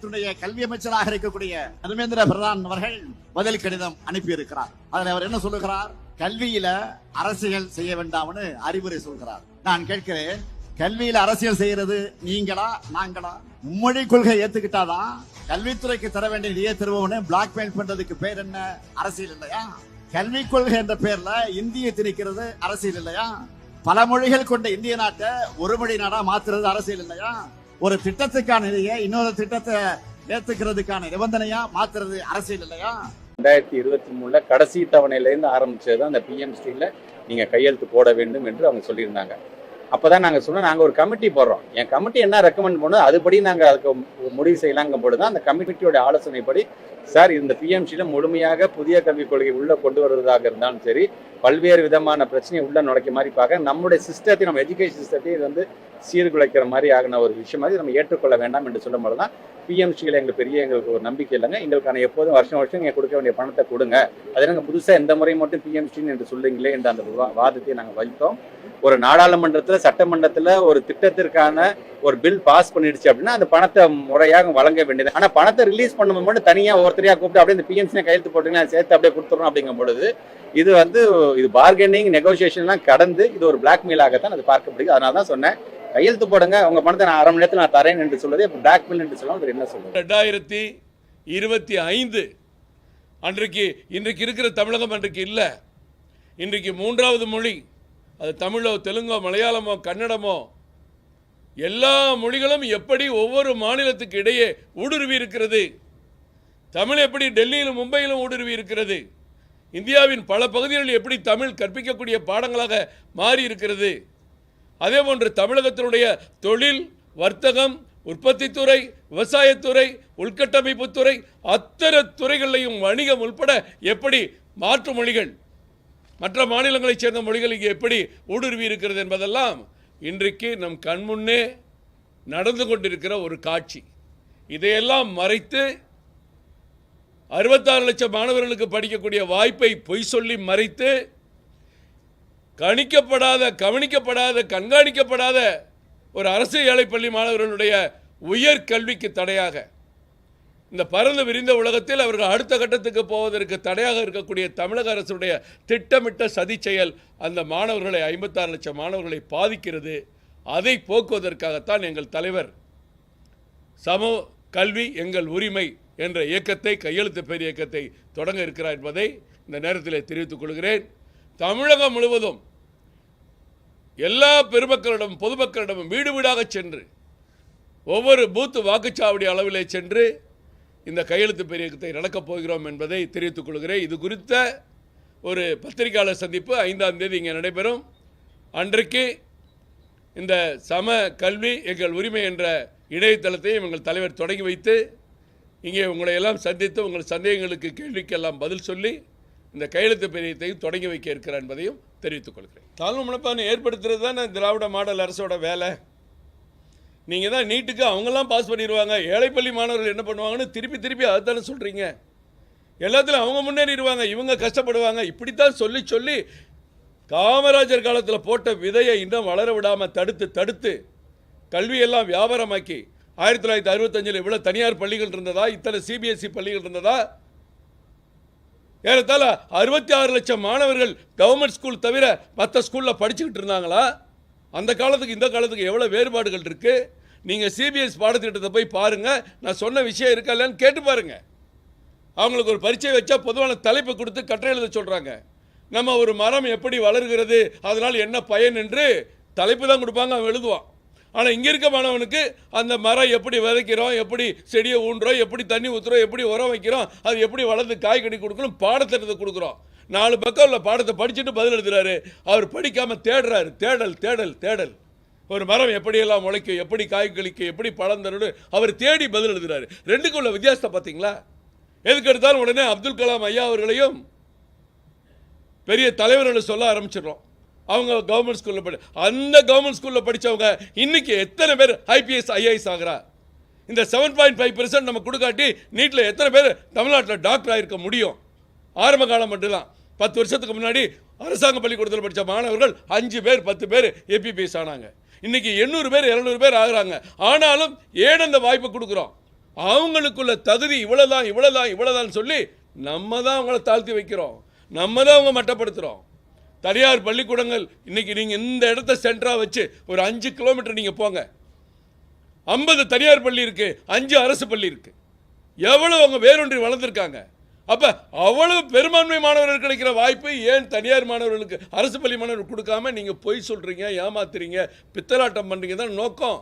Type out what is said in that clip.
கல்வி அமைச்சராக இருக்கக்கூடிய தர்மேந்திர பிரதான் அவர்கள் பதில் கடிதம் அனுப்பியிருக்கிறார். அதில் அவர் என்ன சொல்லுகிறார்? கல்வியில அரசியல் செய்ய வேண்டாம்னு அறிவுரை சொல்கிறார். நான் கேட்கிறேன் கல்வியில அரசியல் செய்யறது நீங்களா நாங்களா? மும்மொழி கொள்கை ஏத்துக்கிட்டாதான் கல்வித்துறைக்கு தர வேண்டிய நிதியை தருவோம்னு பிளாக்மெயில் பண்றதுக்கு பேர் என்ன? அரசியல் இல்லையா? கல்வி கொள்கை என்ற பேர்ல இந்தியை திணிக்கிறது அரசியல் இல்லையா? பல மொழிகள் கொண்ட இந்திய நாட்டை ஒரு மொழி நாடா மாத்துறது அரசியல் இல்லையா? ஒரு திட்டத்துக்கான இதையே இன்னொரு திட்டத்தை ஏத்துக்கிறதுக்கான நிபந்தனையா மாத்துறது அரசியல் இல்லையா? ரெண்டாயிரத்தி இருபத்தி மூணுல கடைசி தவணையிலேருந்து ஆரம்பிச்சது தான் அந்த பிஎம்சியில் நீங்கள் கையெழுத்து போட வேண்டும் என்று அவங்க சொல்லியிருந்தாங்க. அப்போதான் நாங்கள் சொன்னோம் நாங்கள் ஒரு கமிட்டி போடுறோம். என் கமிட்டி என்ன ரெக்கமெண்ட் பண்ணுதோ அதுபடி நாங்கள் அதுக்கு முடிவு செய்யலாங்கும் பொழுது தான் அந்த கமிட்டியோட ஆலோசனைப்படி சார் இந்த பிஎம்சியில் முழுமையாக புதிய கல்விக் கொள்கை உள்ளே கொண்டு வருவதாக இருந்தாலும் சரி பல்வேறு விதமான பிரச்சனையை உள்ளே நுழைக்க மாதிரி பார்க்க நம்முடைய சிஸ்டத்தை நம்ம எஜுகேஷன் சிஸ்டத்தை இது வந்து சீர்குலைக்கிற மாதிரி ஆகின ஒரு விஷயம் மாதிரி நம்ம ஏற்றுக்கொள்ள வேண்டாம் என்று சொல்லும் போது தான் பிஎம்சியில் எங்களுக்கு பெரிய எங்களுக்கு ஒரு நம்பிக்கை இல்லைங்க. எங்களுக்கான எப்போதும் வருஷம் வருஷம் நீங்கள் கொடுக்க வேண்டிய பணத்தை கொடுங்க. அது நாங்கள் புதுசாக எந்த முறை மட்டும் பிஎம்சின்னு என்று சொல்லுங்களே என்ற அந்த வாதத்தை நாங்கள் வைத்தோம் ஒரு நாடாளுமன்றத்தில் சட்டமன்றத்தில் ஒரு திட்டத்திற்கான ஒரு பில் பாஸ் பண்ணிடுச்சு அப்படின்னா அந்த பணத்தை முறையாக வழங்க வேண்டியது. ஆனால் பணத்தை ரிலீஸ் பண்ணும்போது மட்டும் தனியாக ஒருத்தரையாக கூப்பிட்டு அப்படியே இந்த பிஎம்சியை கையெழுத்து போட்டுங்க சேர்த்து அப்படியே கொடுத்துறோம் அப்படிங்கும் பொழுது இது வந்து இது பார்கெனிங் நெகோசியேஷன்லாம் கடந்து இது ஒரு பிளாக்மெயிலாகத்தான் அது பார்க்கப்படுது அதனால தான் சொன்னேன். கையெழுத்து போடுங்க. உங்க பணத்தை நான் அரை மணி நேரத்தில் நான் தரேன் என்று சொல்லுது இப்போ பிளாக்மெயில் என்று சொல்லாமல் என்ன சொல்லுது ரெண்டாயிரத்தி இருபத்தி ஐந்து அன்றைக்கு இன்றைக்கு இருக்கிற தமிழகம் அன்றைக்கு இல்லை. இன்றைக்கு மூன்றாவது மொழி அது தமிழோ தெலுங்கோ மலையாளமோ கன்னடமோ எல்லா மொழிகளும் எப்படி ஒவ்வொரு மாநிலத்துக்கு இடையே ஊடுருவி இருக்கிறது? தமிழ் எப்படி டெல்லியிலும் மும்பையிலும் ஊடுருவி இருக்கிறது? இந்தியாவின் பல பகுதிகளில் எப்படி தமிழ் கற்பிக்கக்கூடிய பாடங்களாக மாறி இருக்கிறது? அதே போன்று தமிழகத்தினுடைய தொழில் வர்த்தகம் உற்பத்தித்துறை விவசாயத்துறை உள்கட்டமைப்புத்துறை அத்தனை துறைகளையும் வணிகம் உள்பட எப்படி மாற்று மொழிகள் மற்ற மாநிலங்களைச் சேர்ந்த மொழிகள் இங்கே எப்படி ஊடுருவி இருக்கிறது என்பதெல்லாம் இன்றைக்கு நம் கண்முன்னே நடந்து கொண்டிருக்கிற ஒரு காட்சி. இதையெல்லாம் மறைத்து அறுபத்தாறு லட்சம் மாணவர்களுக்கு படிக்கக்கூடிய வாய்ப்பை பொய் சொல்லி மறைத்து கணிக்கப்படாத கவனிக்கப்படாத கண்காணிக்கப்படாத ஒரு அரசு ஏழைப்பள்ளி மாணவர்களுடைய உயர் கல்விக்கு தடையாக இந்த பரந்து விரிந்த உலகத்தில் அவர்கள் அடுத்த கட்டத்துக்கு போவதற்கு தடையாக இருக்கக்கூடிய தமிழக அரசுடைய திட்டமிட்ட சதி செயல் அந்த மாணவர்களை ஐம்பத்தாறு லட்சம் மாணவர்களை பாதிக்கிறது. அதை போக்குவதற்காகத்தான் எங்கள் தலைவர் சம கல்வி எங்கள் உரிமை என்ற இயக்கத்தை கையெழுத்து பெயர் இயக்கத்தை தொடங்க இருக்கிறார் என்பதை இந்த நேரத்தில் தெரிவித்துக் கொள்கிறேன். தமிழகம் முழுவதும் எல்லா பெருமக்களிடம் பொதுமக்களிடமும் வீடு வீடாக சென்று ஒவ்வொரு பூத்து வாக்குச்சாவடி அளவிலே சென்று இந்த கையெழுத்து பெரியத்தை நடக்கப் போகிறோம் என்பதை தெரிவித்துக் கொள்கிறேன். இது குறித்த ஒரு பத்திரிகையாளர் சந்திப்பு ஐந்தாம் தேதி இங்கே நடைபெறும். அன்றைக்கு இந்த சம கல்வி எங்கள் உரிமை என்ற இணையதளத்தையும் எங்கள் தலைவர் தொடங்கி வைத்து இங்கே உங்களை எல்லாம் சந்தித்து உங்கள் சந்தேகங்களுக்கு கேள்விக்கெல்லாம் பதில் சொல்லி இந்த கையெழுத்து பெரியத்தையும் தொடங்கி வைக்க இருக்கிறார் என்பதையும் தெரிவித்துக் கொள்கிறேன். தாழ்வு மனப்பான்மை ஏற்படுத்துறது தானே திராவிட மாடல் அரசோட வேலை. நீங்கள் தான் நீட்டுக்கு அவங்கெல்லாம் பாஸ் பண்ணிடுவாங்க. ஏழைப்பள்ளி மாணவர்கள் என்ன பண்ணுவாங்கன்னு திருப்பி திருப்பி அதுதானே சொல்கிறீங்க எல்லாத்துலையும் அவங்க முன்னேறிடுவாங்க இவங்க கஷ்டப்படுவாங்க. இப்படித்தான் சொல்லி சொல்லி காமராஜர் காலத்தில் போட்ட விதையை இன்னும் வளர விடாமல் தடுத்து தடுத்து கல்வியெல்லாம் வியாபாரமாக்கி ஆயிரத்தி தொள்ளாயிரத்தி அறுபத்தஞ்சில் இவ்வளோ தனியார் பள்ளிகள் இருந்ததா? இத்தனை சிபிஎஸ்சி பள்ளிகள் இருந்ததா? ஏறத்தாழ அறுபத்தி ஆறு லட்சம் மாணவர்கள் கவர்மெண்ட் ஸ்கூல் தவிர மற்ற ஸ்கூலில் படிச்சுக்கிட்டு இருந்தாங்களா? அந்த காலத்துக்கு இந்த காலத்துக்கு எவ்வளோ வேறுபாடுகள் இருக்குது நீங்கள் சிபிஎஸ் பாடத்திட்டத்தை போய் பாருங்கள் நான் சொன்ன விஷயம் இருக்கா இல்லைன்னு கேட்டு பாருங்கள் அவங்களுக்கு ஒரு பரீட்சை வச்சா பொதுவான தலைப்பு கொடுத்து கட்டுரை எழுத சொல்கிறாங்க நம்ம ஒரு மரம் எப்படி வளர்கிறது? அதனால் என்ன பயன் என்று தலைப்பு தான் கொடுப்பாங்க அவன் எழுதுவான். ஆனால் இங்கே இருக்க மாணவனுக்கு அந்த மரம் எப்படி விதைக்கிறோம் எப்படி செடியை ஊன்றோம் எப்படி தண்ணி ஊற்றுறோம் எப்படி உரம் வைக்கிறோம் அது எப்படி வளர்ந்து காய்கனி கொடுக்கணும் பாடத்திட்டத்தை கொடுக்குறோம். நாலு பக்கம் உள்ள பாடத்தை படிச்சுட்டு பதில் எழுதுறாரு. அவர் படிக்காமல் தேடுறாரு. தேடல் தேடல் தேடல். ஒரு மரம் எப்படியெல்லாம் முளைக்கும் எப்படி காய் கழிக்கும் எப்படி பழம் தரும் அவர் தேடி பதில் எழுதுறாரு. ரெண்டுக்கும் உள்ள வித்தியாசத்தை பார்த்தீங்களா? எதுக்கு எடுத்தாலும் உடனே அப்துல் கலாம் ஐயா அவர்களையும் பெரிய தலைவர்களை சொல்ல ஆரம்பிச்சிடுறோம். அவங்க கவர்மெண்ட் ஸ்கூலில் படி அந்த கவர்மெண்ட் ஸ்கூலில் படித்தவங்க இன்றைக்கி எத்தனை பேர் ஐபிஎஸ் ஐஏஎஸ் ஆகிறா இந்த செவன் பாயிண்ட் ஃபைவ் நம்ம கொடுக்காட்டி நீட்டில் எத்தனை பேர் தமிழ்நாட்டில் டாக்டர் ஆகிருக்க முடியும்? ஆரம்ப காலம் மட்டும்தான். பத்து வருஷத்துக்கு முன்னாடி அரசாங்க பள்ளிக்கூடத்தில் படித்த மாணவர்கள் அஞ்சு பேர் பத்து பேர் ஏபிபிஎஸ் ஆனாங்க. இன்றைக்கி எண்ணூறு பேர் இரநூறு பேர் ஆகிறாங்க. ஆனாலும் ஏன் அந்த வாய்ப்பை கொடுக்குறோம்? அவங்களுக்குள்ள தகுதி இவ்வளோதான் இவ்வளோதான் இவ்வளோதான் சொல்லி நம்ம தான் அவங்கள தாழ்த்தி வைக்கிறோம். நம்ம தான் அவங்க மட்டப்படுத்துகிறோம் தனியார் பள்ளிக்கூடங்கள் இன்னைக்கு நீங்கள் இந்த இடத்த சென்டராக வச்சு ஒரு அஞ்சு கிலோமீட்டர் நீங்கள் போங்க. ஐம்பது தனியார் பள்ளி இருக்குது அஞ்சு அரசு பள்ளி இருக்குது எவ்வளோ அவங்க வேரொன்றி வளர்ந்துருக்காங்க. அப்போ அவ்வளவு பெரும்பான்மை மாணவர்கள் கிடைக்கிற வாய்ப்பு ஏன் தனியார் மாணவர்களுக்கு அரசு பள்ளி மாணவர்கள் கொடுக்காம நீங்கள் பொய் சொல்கிறீங்க ஏமாத்துறீங்க பித்தலாட்டம் பண்ணுறீங்க தான் நோக்கம்.